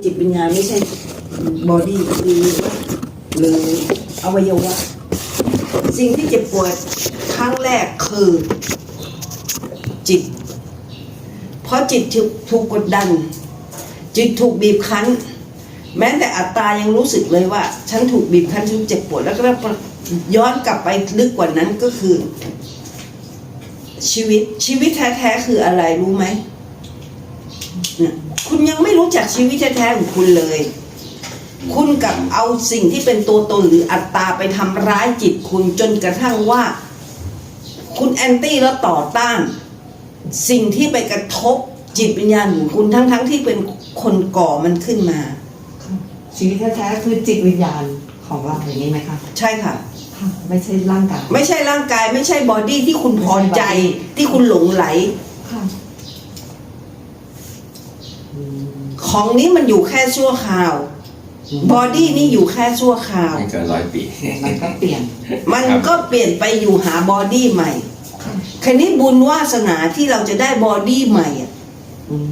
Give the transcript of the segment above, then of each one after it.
จิตวิญญาณไม่ใช่บอดี้หรือหรืออวัยวะ สิ่งที่เจ็บปวดครั้งแรกคือจิต เพราะจิตถูกกดดัน จิตถูกบีบคั้น แม้แต่อัตตายังรู้สึกเลยว่า ฉันถูกบีบคั้นฉันเจ็บปวดแล้วก็ย้อนกลับไปลึกกว่านั้นก็คือ ชีวิตชีวิตแท้ๆคืออะไรรู้ไหม คุณยังไม่รู้จักชีวิตแท้ๆของคุณเลย คุณกลับเอาสิ่งที่เป็นตัวตนหรืออัตตาไปทำร้ายจิตคุณจนกระทั่งว่า คุณแอนตี้แล้วต่อต้าน สิ่งที่ไปกระทบจิตวิญญาณของคุณทั้งๆทที่เป็นคนก่อมันขึ้นมา ชีวิตแท้ๆคือจิตวิญญาณของเราอย่างนี้ไหมคะใช่ค่ะค่ะไม่ใช่ร่างกาย ไม่ใช่ร่างกายไม่ใช่บอดี้ที่คุณพอใจที่คุณหลงไหล ค่ะอืม ของนี้มันอยู่แค่ชั่วคราว บอดี้นี่อยู่แค่ชั่วคราว ไม่เกินร้อยปี มันก็เปลี่ยน มันก็เปลี่ยนไปอยู่หาบอดี้ใหม่ค่ะคันนี้บุญวาสนาที่เราจะได้บอดี้ใหม่อะอืม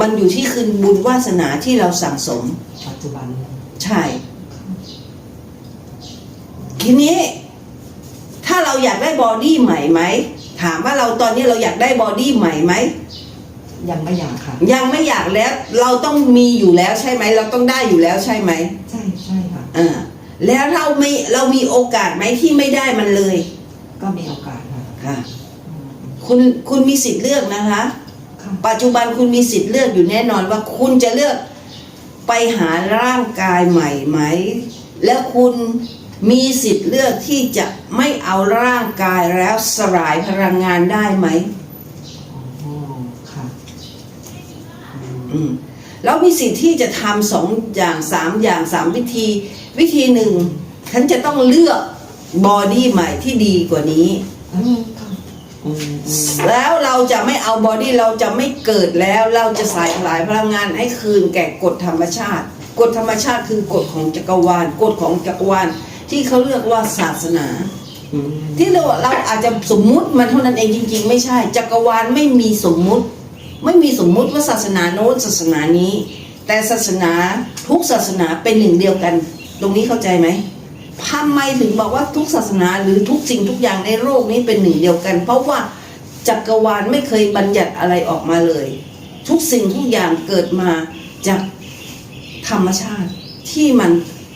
มันอยู่ที่คืนบุญวาสนาที่เราสั่งสม ปัจจุบัน ใช่ ทีนี้ ถ้าเราอยากได้บอดี้ใหม่ไหม ถามว่าเราตอนนี้เราอยากได้บอดี้ใหม่ไหม ยังไม่อยากค่ะ ยังไม่อยากแล้วเราต้องมีอยู่แล้วใช่ไหม เราต้องได้อยู่แล้วใช่ไหมใช่ใช่ค่ะอ่าแล้วเรามีเรามีโอกาสไหมที่ไม่ได้มันเลย ก็มีโอกาสค่ะค่ะอืมคุณคุณมีสิทธิ์เลือกนะคะค่ะปัจจุบันคุณมีสิทธิ์เลือกอยู่แน่นอนว่าคุณจะเลือกไปหาร่างกายใหม่ไหม แล้วคุณมีสิทธิ์เลือกที่จะไม่เอาร่างกายแล้วสลายพลังงานได้ไหม อ๋อค่ะ อืมแล้วมีสิทธิ์ที่จะทำสองอย่างสามอย่างสามวิธี วิธีหนึ่งฉันจะต้องเลือกบอดี้ใหม่ที่ดีกว่านี้อืมค่ะอืมอืมแล้วเราจะไม่เอาบอดี้เราจะไม่เกิดแล้วเราจะสายหลายพลังงานให้คืนแก่กฎธรรมชาติ กฎธรรมชาติคือกฎของจักรวาลกฎของจักรวาลที่เขาเรียกว่าศาสนาอืมที่เราเราอาจจะสมมุติมันเท่านั้นเองจริง ๆ ไม่ใช่ จักรวาลไม่มีสมมุติ ไม่มีสมมุติว่าศาสนาโน้นศาสนานี้ แต่ศาสนาทุกศาสนาเป็นหนึ่งเดียวกัน ตรงนี้เข้าใจไหมทำไมถึงบอกว่าทุกศาสนาหรือทุกสิ่งทุกอย่างในโลกนี้เป็นหนึ่งเดียวกัน เพราะว่าจักรวาลไม่เคยบัญญัติอะไรออกมาเลย ทุกสิ่งทุกอย่างเกิดมาจากธรรมชาติที่มัน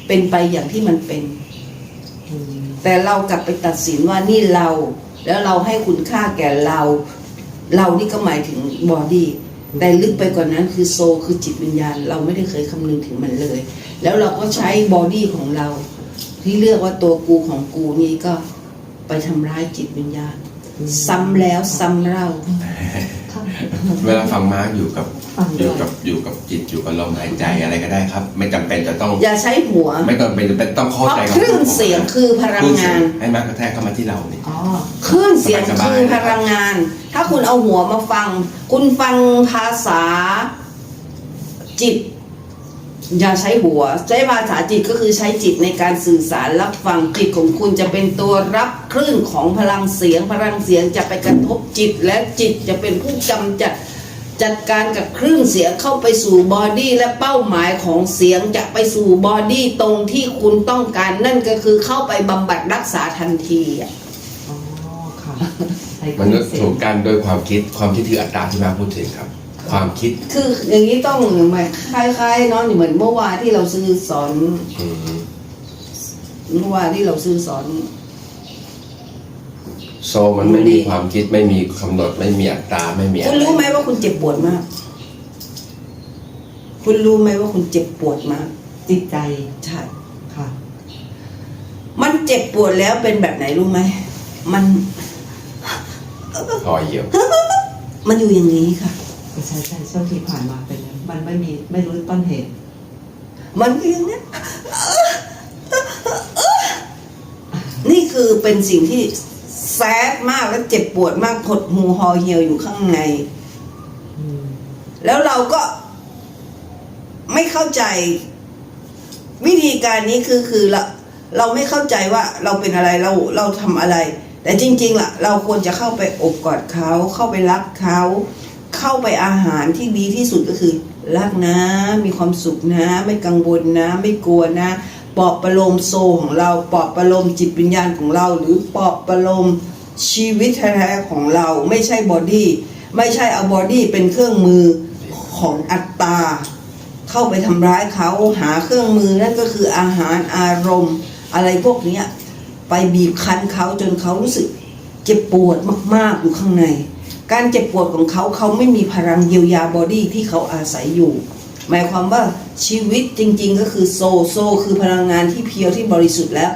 เป็นไปอย่างที่มันเป็น แต่เรากลับไปตัดสินว่านี่เรา แล้วเราให้คุณค่าแก่เรา เรานี่ก็หมายถึงบอดี้แต่ลึกไปกว่านั้นคือโซลคือจิตวิญญาณ เราไม่ได้เคยคำนึงถึงมันเลย แล้วเราก็ใช้บอดี้ของเรา ที่เลือกว่าตัวกูของกูนี่ก็ไปทำร้ายจิตวิญญาณ ซ้ำแล้วซ้ำเล่าค่ะเวลาฟังมาร์กอยู่กับฟังด้วย อยู่กับอยู่กับจิตอยู่กับลมหายใจอะไรก็ได้ครับ ไม่จำเป็นจะต้อง อย่าใช้หัว ไม่จำเป็นจะเป็นต้องเพเข้าราะใจคลื่นเสียงคือพลังงานให้มาร์กกระแทกเข้ามาที่เราเนี่ยอ๋อคลื่นเสียงสบายๆคือพลังงาน ถ้าคุณเอาหัวมาฟัง คุณฟังภาษาจิต อย่าใช้หัว ใช้ภาษาจิตก็คือใช้จิตในการสื่อสารรับฟังจิตของคุณจะเป็นตัวรับคลื่นของพลังเสียง พลังเสียงจะไปกระทบจิตและจิตจะเป็นผู้กำจัด จัดการกับคลื่นเสียงเข้าไปสู่บอดี้และเป้าหมายของเสียงจะไปสู่บอดี้ตรงที่คุณต้องการนั่นก็คือเข้าไปบำบัดรักษาทันทีอะอ๋อค่ะใช้มันก็เสียถูงกกันโดยความคิดความคิดคืออัตราที่มาร์กพูดถึงครับ ความคิด คืออย่างนี้ต้องเหมือนคล้ายๆเนาะเหมือนเมื่อวานที่เราซื้อสอนอืมเมื่อวานที่เราซื้อสอน โซลมันไม่มีความคิดไม่มีกำหนดไม่มีอัตราไม่มีอะคุณไรรู้ไหมว่าคุณเจ็บปวดมาก คุณรู้ไหมว่าคุณเจ็บปวดมาก จิตใจใช่ค่ะ มันเจ็บปวดแล้วเป็นแบบไหนรู้ไหมมันพอเหี่ยวมันอยู่อย่างนี้ค่ะใช่ใช่ช่วงที่ผ่านมาเป็นอย่างนั้นมันไม่มีไม่รู้ต้นเหตุ มันคืออย่างเนี้ยนี่คือเป็นสิ่งที่ แซดมากและเจ็บปวดมากหดหูหอเหี่ยวอยู่ข้างในอืมแล้วเราก็ไม่เข้าใจ วิธีการนี้คือคือเราเราไม่เข้าใจว่าเราเป็นอะไรเราเราทำอะไร แต่จริงๆล่ะ เราควรจะเข้าไปอบกอดเขาเข้าไปรักเขาเข้าไปอาหารที่ดีที่สุดก็คือรักนะ มีความสุขนะ ไม่กังวลนะ ไม่กลัวนะ ปอบประโลมโซของเราปอบประโลมจิตวิญญาณของเรา หรือปอบประโลมชีวิตแท้ๆของเราไม่ใช่บอดี้ไม่ใช่เอาบอดี้เป็นเครื่องมือของอัตตา เข้าไปทำร้ายเขาหาเครื่องมือนั่นก็คืออาหารอารมณ์ อะไรพวกนี้ไปบีบคั้นเขาจนเขารู้สึกเจ็บปวดมากๆอยู่ข้างใน การเจ็บปวดของเขาเขาไม่มีพลังเยียวยาบอดี้ที่เขาอาศัยอยู่ หมายความว่าชีวิตจริงๆ ก็คือโซโซคือพลังงานที่เพียวที่บริสุทธิ์แล้ว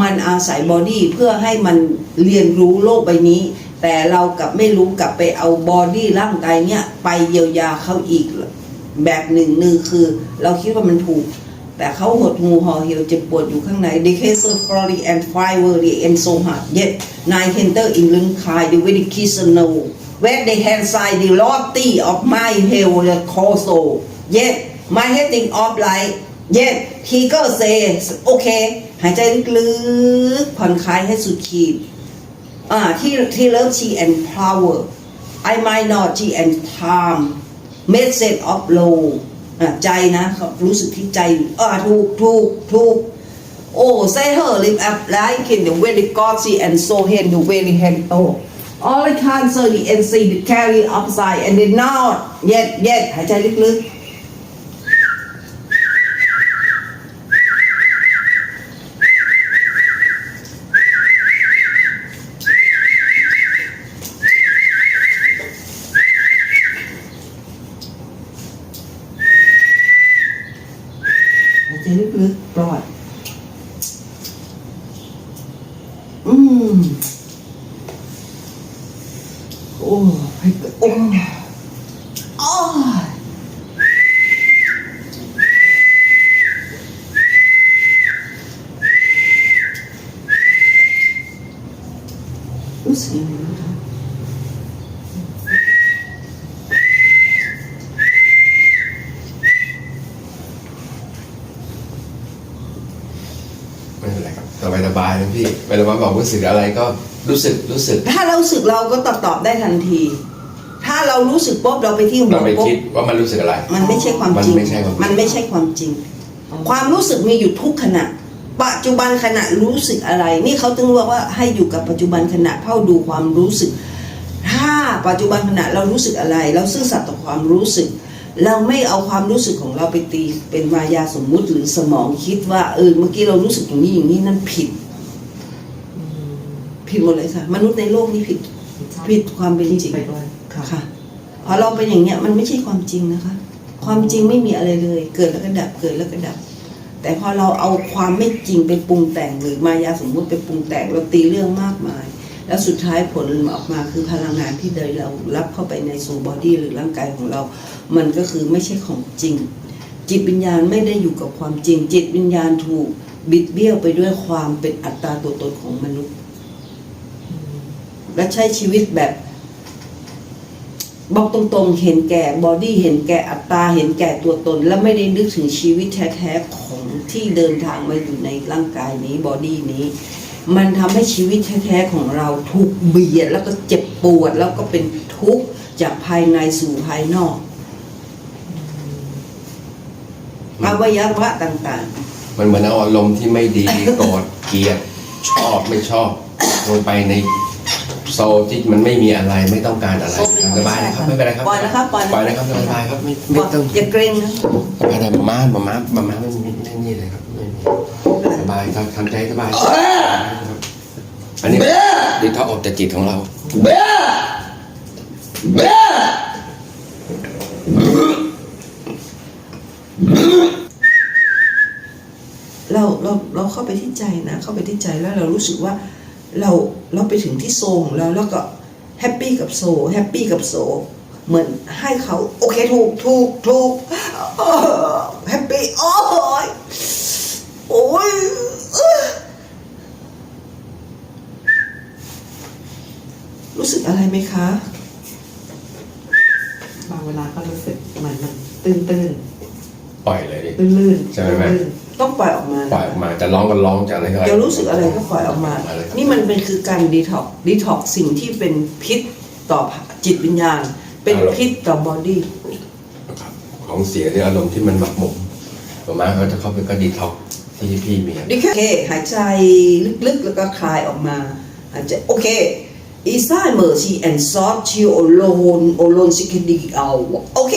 มันอาศัยบอดี้เพื่อให้มันเรียนรู้โลกใบนี้ แต่เรากลับไม่รู้กลับไปเอาบอดี้ร่างกายเนี้ยไปเยียวยาเขาอีก แบบหนึ่งหนึ่งคือ เราคิดว่ามันถูก แต่เขาหดหูห่อเหี่ยวเจ็บปวดอยู่ข้างใน The case of Florida and Fire the and so hard yet nine enter in lung kai the very kiss no where they hand side the lotty of my hell the coso yet my heading of like yet he ก็ say โอเคหายใจลึกๆผ่อนคลายให้สุดขีดอ่าที่ที่เลิฟ G and power I might not G and time message of low ใจนะครับรู้สึกที่ใจอ่าถูกถูกถูกโอ้ say her live up like in the very godsy and so hand the very hand oh all the cancer the NC the carry upside and the not yet yet หายใจลึกๆ หายใจลึกๆปล่อย อืม โอ้ให้เกิดโอ้อ้าย รู้สึกยังไงบ้างคะไม่เป็นไรครับสบายสบายๆนะพี่เวลามาบอกรู้สึกอะไรก็รู้สึกรู้สึก ถ้าเรารู้สึกเราก็ตอบตอบได้ทันที ถ้าเรารู้สึกปุ๊บเราไปที่หัเราวไปปุ๊บคิดว่ามันรู้สึกอะไร มันไม่ใช่ความจริง มันไม่ใช่ความจริง มันไม่ใช่ความจริง ความรู้สึกมีอยู่ทุกขณะ ปัจจุบันขณะรู้สึกอะไร นี่เขาถึงว่าว่าให้อยู่กับปัจจุบันขณะเฝ้าดูความรู้สึก ถ้าปัจจุบันขณะเรารู้สึกอะไร เราซื่อสัตย์ต่อความรู้สึก เราไม่เอาความรู้สึกของเราไปตีเป็นมายาสมมุติหรือสมองคิดว่าเออเมื่อกี้เรารู้สึกอย่างนี้อย่างนี้นั่นผิด ผิดหมดเลยค่ะ มนุษย์ในโลกนี้ผิดผิดความเป็นจริงไปด้วยค่ะค่ะพอเราเป็นอย่างเนี้ยมันไม่ใช่ความจริงนะคะ ความจริงไม่มีอะไรเลย เกิดแล้วก็ดับเกิดแล้วก็ดับ แต่พอเราเอาความไม่จริงไปปรุงแต่งหรือมายาสมมุติไปปรุงแต่งเราตีเรื่องมากมาย แล้วสุดท้ายผลออกมาคือพลังงานที่เดยเรารับเข้าไปในโซบอดี้หรือร่างกายของเรา มันก็คือไม่ใช่ของจริง จิตวิญญาณไม่ได้อยู่กับความจริง จิตวิญญาณถูกบิดเบี้ยวไปด้วยความเป็นอัตตาตัวตนของมนุษย์ และใช้ชีวิตแบบบอกตรงๆ เห็นแก่บอดี้ เห็นแก่อัตตา เห็นแก่ตัวตน และไม่ได้นึกถึงชีวิตแท้ๆของ ที่เดินทางมาอยู่ในร่างกายนี้บอดี้นี้ มันทำให้ชีวิตแท้ๆของเราถูกเบียดแล้วก็เจ็บปวดแล้วก็เป็นทุกข์จากภายในสู่ภายนอกอวัยวะต่างมันเหมือนเอาอารมณ์ที่ไม่ดีโกรธเกลียดชอบไม่ชอบลงไปในโซลที่มันไม่มีอะไรไม่ต้องการอะไร สบายนะครับไม่เป็นไรครับปล่อยนะครับปล่อยนะปล่อยนะครับสบายๆครับไม่ๆไม่ต้องอย่าเกรงนะสบายแต่มามามามามาไม่ไม่ไม่นี่เลยครับไม่มีสบายครับทำใจสบายอันนี้ดีท็อกออกจากจิตของเราเราเราเราเข้าไปที่ใจนะ เข้าไปที่ใจแล้วเรารู้สึกว่าเราเราไปถึงที่โซลของเราแล้วก็ แฮปปี้กับโซลแฮปปี้กับโซลเหมือนให้เขาโอเคถูกถูกถูกแฮปปี้โอ้ยโอ้ยเอ้อรู้สึกอะไรไหมคะบางเวลาก็รู้สึกเหมือนมันตื้นตื้นปล่อยเลยดิ ลื่นลื่นใช่ไหมแม่ลื่น ต้องปล่อยออกมาปล่อยออกมาจะร้องก็ร้องจะอะไรก็จะรู้สึกอะไรก็ปล่อยออกมาเลยครับนี่มันเป็นคือการดีท็อกดีท็อกสิ่งที่เป็นพิษต่อจิตวิญญาณ เป็นอารมณ์พิษต่อบอดี้ครับของเสียหรืออารมณ์ที่มันหมักหมมประมาณเขาจะเข้าไปก็ดีท็อกที่พี่มีอะนี่แค่โอเคหายใจลึกๆ แล้วก็คลายออกมาหายใจโอเคอีซ่าเมอร์ชีแอนซอฟชิโอโลนโอโลนซิคดีเอาโอเค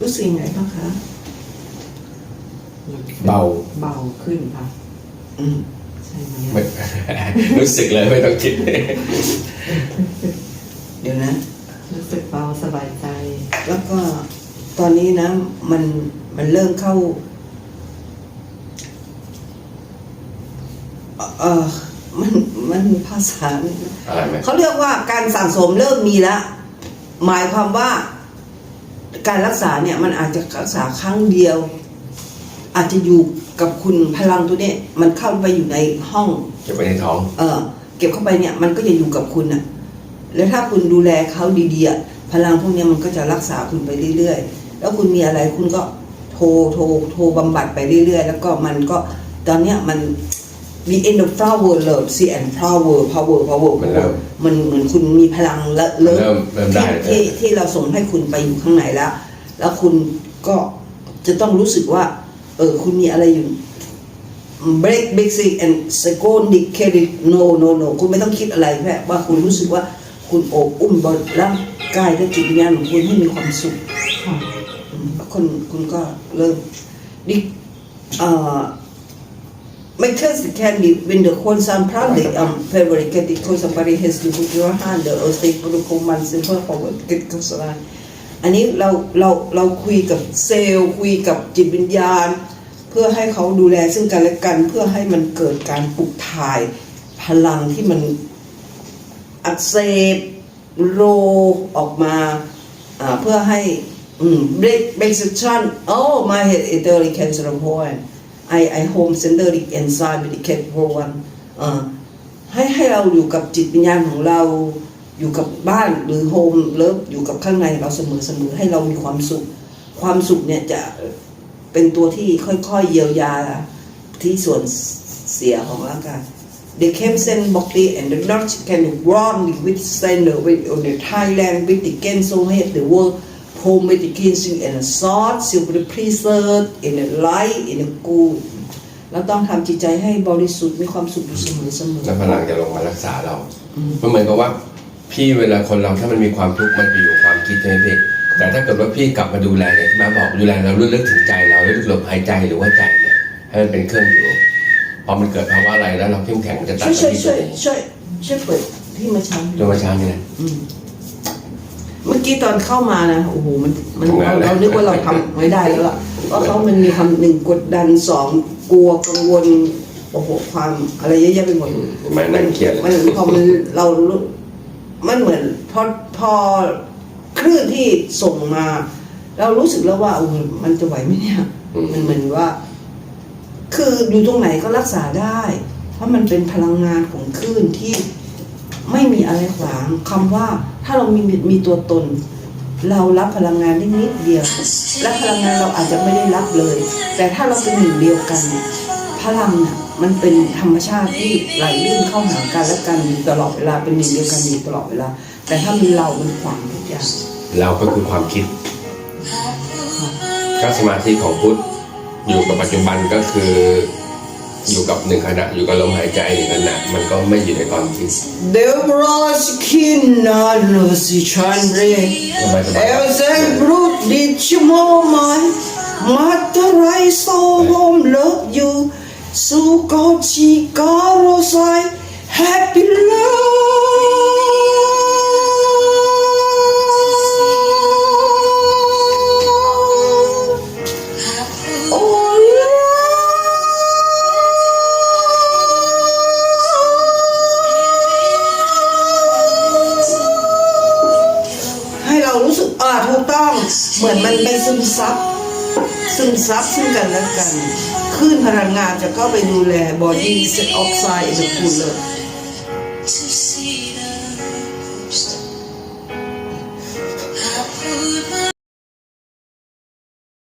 รู้สึกยังไงบ้างคะ เบา เบาขึ้นค่ะอืมใช่ไหมไม่ รู้สึกเลยไม่ต้องคิด เดี๋ยวนะ รู้สึกเบาสบายใจ แล้วก็ตอนนี้นะ มันมันเริ่มเข้า เออมันมันภาษาอะไรไหมเขาเรียกว่าการสั่งสมเริ่มมีแล้วหมายความว่าการรักษาเนี่ยมันอาจจะรักษาครั้งเดียว อาจจะอยู่กับคุณพลังตัวเนี้ยมันเข้าไปอยู่ในห้องจะไปในท้องเออเก็บเข้าไปเนี่ยมันก็จะอยู่กับคุณน่ะ แล้วถ้าคุณดูแลเขาดีๆอะพลังพวกเนี้ยมันก็จะรักษาคุณไปเรื่อยๆ แล้วคุณมีอะไรคุณก็โทรโทรโทรบำบัดไปเรื่อยๆ แล้วก็มันก็ตอนเนี้ยมัน the end of flower love see and power power power มันเริ่มมันเหมือนคุณมีพลังและเริ่มเริ่มได้ ที่ที่ที่เราส่งให้คุณไปอยู่ข้างในแล้ว แล้วคุณก็จะต้องรู้สึกว่า เออ คุณมีอะไรอยู่ break basic and second credit no no no คุณไม่ต้องคิดอะไรแค่ว่าคุณรู้สึกว่าคุณโอบอุ้มบนร่างกายและจิตวิญญาณของคุณให้มีความสุขค่ะ อืมแล้วคุณคุณก็เริ่มดิเอ่อ Because it can be when the concern probably um fabricated because somebody has to put your hand the or say protocol man simple forward get กุศลอันนี้เราเราเราคุยกับเซลล์คุยกับจิตวิญญาณ เพื่อให้เขาดูแลซึ่งกันและกันเพื่อให้มันเกิดการปลุกถ่ายพลังที่มันอักเสบโรคออกมาอ่าเพื่อให้อืม break break section oh my head it early cancer point I I home center the enzyme medicate for one อ่าให้ให้เราอยู่กับจิตวิญญาณของเราอยู่กับบ้านหรือโฮมเลิฟอยู่กับข้างในเราเสมอเสมอให้เรามีความสุข ความสุขเนี่ยจะเป็นตัวที่ค่อยๆเยียวยาที่ส่วนเสียของร่างกาย The Kempsen body and the Dutch can run with center with on the Thailand with the Genso head the world home with the kinsing and a salt silver preserved in the light in the good เราต้องทำจิตใจให้บริสุทธิ์มีความสุขอยู่เสมอเสมอแล้วพลังจะลงมารักษาเรามันเหมือนกับว่าพี่เวลาคนเราถ้ามันมีความทุกข์มันไปอยู่ความคิดใช่ไหมพี่แต่ถ้าเกิดว่าพี่กลับมาดูแลเนี่ยที่มาบอกดูแลเราลึกๆถึงใจเราลึกๆลมหายใจหรือว่าใจเนี่ยให้มันเป็นเครื่องอยู่พอมันเกิดภาวะอะไรแล้วเราเข้มแข็งมันจะตัดช่วยไปช่วยที่ช่ตัวเองวยช่วยช่วยเปิดที่มาช้าตัวมาช้านี่นะ เมื่อกี้ตอนเข้ามานะโอ้โหมันมันทำงานแล้วเรานึกว่าเราทำไม่ได้แล้วล่ะเพราะเขามันมีคำหนึ่งกดดันสองกลัวกังวลโอ้โหความอะไรเยอะแยะไปหมดมานั่งเครียดมันพอมันเรารู้มันเหมือนพอพอคลื่นที่ส่งมา เรารู้สึกแล้วว่าโอ้โหมันจะไหวไหมเนี่ยมันเหมือนว่า คืออยู่ตรงไหนก็รักษาได้ เพราะมันเป็นพลังงานของคลื่นที่ ไม่มีอะไรขวางคำว่าถ้าเรามีมีตัวตน เรารับพลังงานได้นิดเดียว และพลังงานเราอาจจะไม่ได้รับเลย แต่ถ้าเราเป็นหนึ่งเดียวกันเนี่ยพลังน่ะมันเป็นธรรมชาติที่ไหลลื่นเข้าหากันและกันอยู่ตลอดเวลาเป็นหนึ่งเดียวกันอยู่ตลอดเวลา แต่ถ้ามีเรามันขวางทุกอย่างเราก็คือความคิดก็สมาธิของพุทธอยู่กับปัจจุบันก็คืออยู่ กับหนึ่งขณะอยู่กับลมหายใจหนึ่งขณะมันก็ไม่อยู่ในความคิด Deborah Skinner si Chandre สบายสบาย Elsen Brut di Chimomai Matarai so home love you Suko Chikaro sai Happy love ซึมซับซึ่งกันและกันคลื่นพลังงานจะเข้าไปดูแลบอดี้เซตออกไซด์ในคุณเลย to